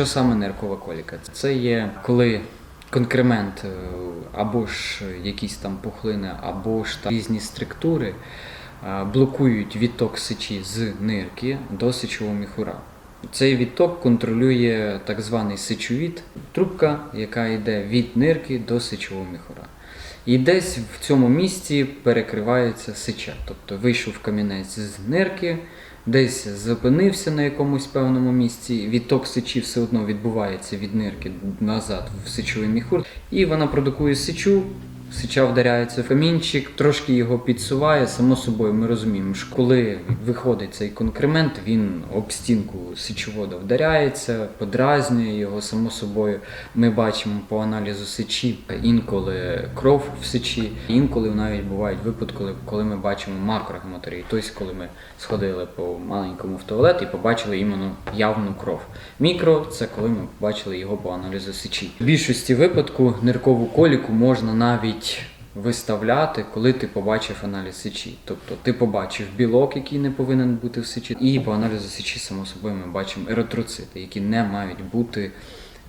Що саме ниркова коліка? Це є коли конкремент е, або ж якісь там пухлини, або ж там різні структури е, блокують відток сечі з нирки до сечового міхура. Цей відток контролює так званий сечовід, трубка, яка йде від нирки до сечового міхура. І десь в цьому місці перекривається сеча. Тобто вийшов камінець з нирки, десь зупинився на якомусь певному місці. Відток сечі все одно відбувається від нирки назад в сечовий міхур, і вона продукує сечу. Сеча вдаряється в камінчик, трошки його підсуває. Само собою, ми розуміємо, що коли виходить цей конкремент, він об стінку сечовода вдаряється, подразнює його. Само собою, ми бачимо по аналізу сечі інколи кров в сечі, інколи навіть бувають випадки, коли- ми бачимо макрогематурію. Тобто, коли ми сходили по маленькому в туалет і побачили іменно явну кров. Мікро це коли ми побачили його по аналізу сечі. В більшості випадку ниркову коліку можна навіть виставляти, коли ти побачив аналіз сечі. Тобто ти побачив білок, який не повинен бути в сечі, і по аналізу сечі, само собою, ми бачимо еритроцити, які не мають бути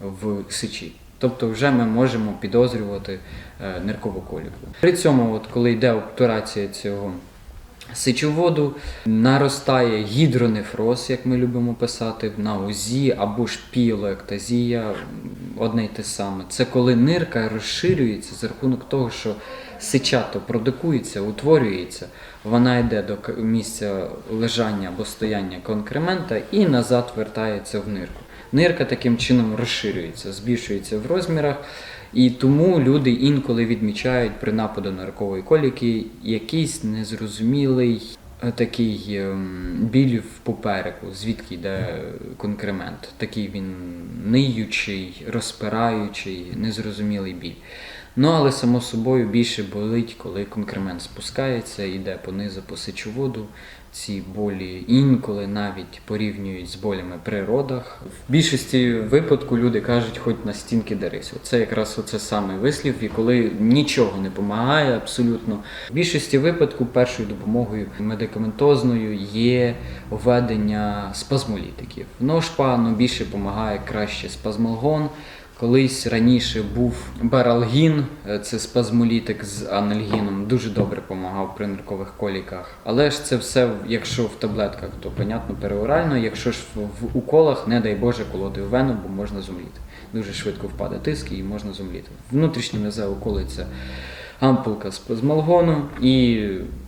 в сечі. Тобто вже ми можемо підозрювати е, ниркову коліку. При цьому, от, коли йде обтурація цього сечоводу, наростає гідронефроз, як ми любимо писати, на УЗІ або ж піелоектазія, м, одне й те саме. Це коли нирка розширюється за рахунок того, що сеча то продукується, утворюється, вона йде до місця лежання або стояння конкремента і назад вертається в нирку. Нирка таким чином розширюється, збільшується в розмірах, і тому люди інколи відмічають при нападу ниркової коліки якийсь незрозумілий е, такий ем, біль в попереку, звідки йде конкремент. Такий він ниючий, розпираючий, незрозумілий біль. Ну, але само собою більше болить, коли конкремент спускається, йде понизу по сечоводу. Ці болі інколи навіть порівнюють з болями при родах. В більшості випадку люди кажуть, хоч на стінки дерись. Це якраз оце самий вислів, і коли нічого не допомагає абсолютно. В більшості випадку першою допомогою медикаментозною є введення спазмолітиків. Ножпа ну, більше допомагає краще спазмолгон. Колись раніше був баралгін, е, це спазмолітик з анальгіном, дуже добре допомагав при ниркових коліках. Але ж це все, якщо в таблетках, то понятно переорально. Якщо ж в, уколах, не дай Боже, колоти в вену, бо можна зумліти. Дуже швидко впаде тиск і можна зумліти. Внутрішні мезе уколи це ампулка спазмолгону і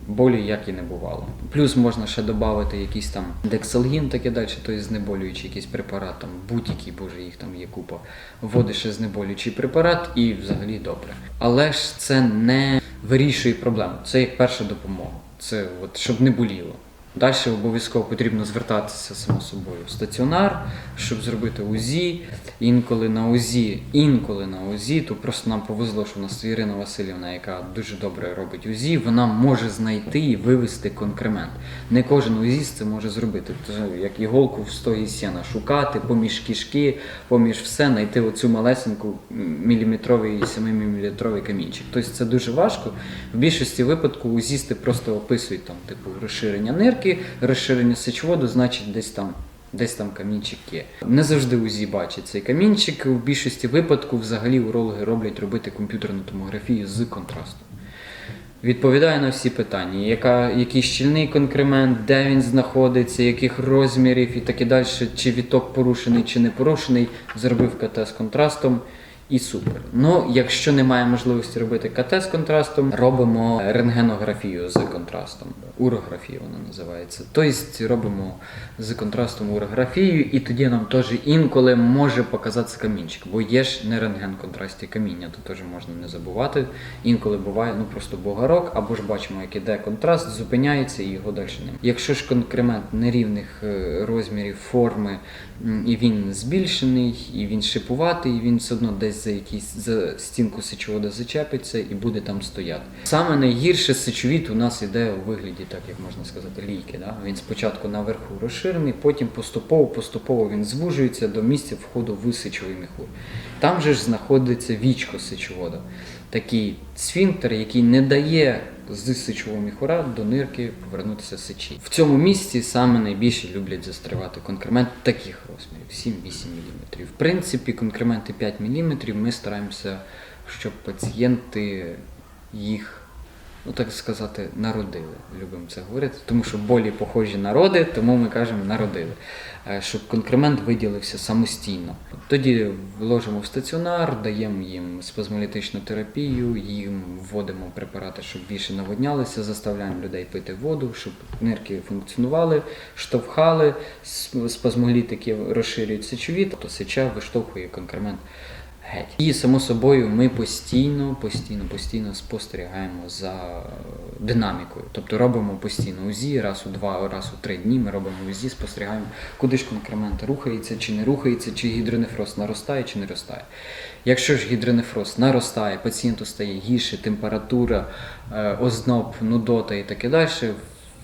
болі як і не бувало. Плюс можна ще додати якийсь там дексалгін, таке далі, тобто знеболюючий якийсь препарат, там будь-який, боже, їх там є купа. Вводиш ще знеболюючий препарат і взагалі добре. Але ж це не вирішує проблему. Це як перша допомога. Це от щоб не боліло. Далі обов'язково потрібно звертатися само собою в стаціонар, щоб зробити УЗІ. Інколи на УЗІ, інколи на УЗІ, то просто нам повезло, що у нас Ірина Васильівна, яка дуже добре робить УЗІ, вона може знайти і вивести конкремент. Не кожен УЗІст це може зробити. Це як іголку в стогі сіна шукати, поміж кішки, поміж все, знайти оцю малесеньку міліметровий, 7-міліметровий камінчик. Тобто це дуже важко. В більшості випадку УЗІсти просто описують там, типу, розширення нирки, розширення сечоводу, значить десь там. Десь там камінчик є. Не завжди УЗІ бачить цей камінчик. В більшості випадків взагалі урологи роблять робити комп'ютерну томографію з контрастом. Відповідає на всі питання, яка, який щільний конкремент, де він знаходиться, яких розмірів і таке далі, чи відток порушений, чи не порушений, зробив КТ з контрастом і супер. Ну, якщо немає можливості робити КТ з контрастом, робимо рентгенографію з контрастом. Урографія вона називається. Тобто робимо з контрастом урографію, і тоді нам теж інколи може показатися камінчик, бо є ж не рентген контрасті каміння, то теж можна не забувати. Інколи буває ну просто бугарок, або ж бачимо, як іде контраст, зупиняється і його далі немає. Якщо ж конкремент нерівних е, розмірів, форми, і він збільшений, і він шипуватий, і він все одно десь за якісь за стінку сечовода зачепиться і буде там стояти. Саме найгірше сечовід у нас іде у вигляді, так як можна сказати, лійки. Да? Він спочатку наверху розширений, потім поступово, поступово він звужується до місця входу в сечовий міхур. Там же ж знаходиться вічко сечовода. Такий сфінктер, який не дає з сечового міхура до нирки повернутися сечі. В цьому місці саме найбільше люблять застривати конкремент таких розмірів 7-8 мм. В принципі, конкременти 5 мм ми стараємося, щоб пацієнти їх ну так сказати, народили. Любимо це говорити, тому що болі похожі на роди, тому ми кажемо народили. Е, Щоб конкремент виділився самостійно. Тоді вложимо в стаціонар, даємо їм спазмолітичну терапію, їм вводимо препарати, щоб більше наводнялися, заставляємо людей пити воду, щоб нирки функціонували, штовхали, спазмолітики розширюють сечові, тобто сеча виштовхує конкремент геть. І само собою ми постійно, постійно, постійно спостерігаємо за динамікою. Тобто робимо постійно УЗІ, раз у два, раз у три дні ми робимо УЗІ, спостерігаємо, куди ж конкремент рухається, чи не рухається, чи гідронефроз наростає, чи не ростає. Якщо ж гідронефроз наростає, пацієнту стає гірше, температура, е, озноб, нудота і таке далі.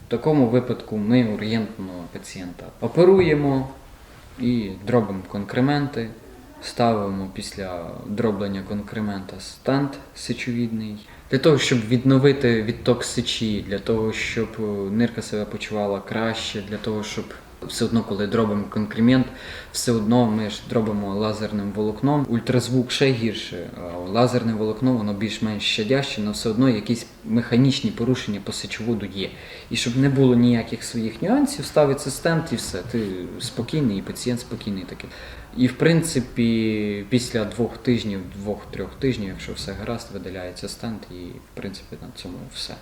В такому випадку ми ургентно пацієнта оперуємо і дробимо конкременти, ставимо після дроблення конкремента стенд сечовідний. Для того, щоб відновити відток сечі, для того, щоб е, нирка себе почувала краще, для того, щоб все одно, коли дробимо конкремент, все одно ми ж дробимо лазерним волокном. Ультразвук ще гірше. Лазерне волокно воно більш-менш щадяще, але все одно якісь механічні порушення по сечоводу є. І щоб не було ніяких своїх нюансів, ставиться стенд і все. Ти спокійний, і пацієнт спокійний такий. І в принципі, після двох тижнів, двох-трьох тижнів, якщо все гаразд, видаляється стенд, і в принципі на цьому все.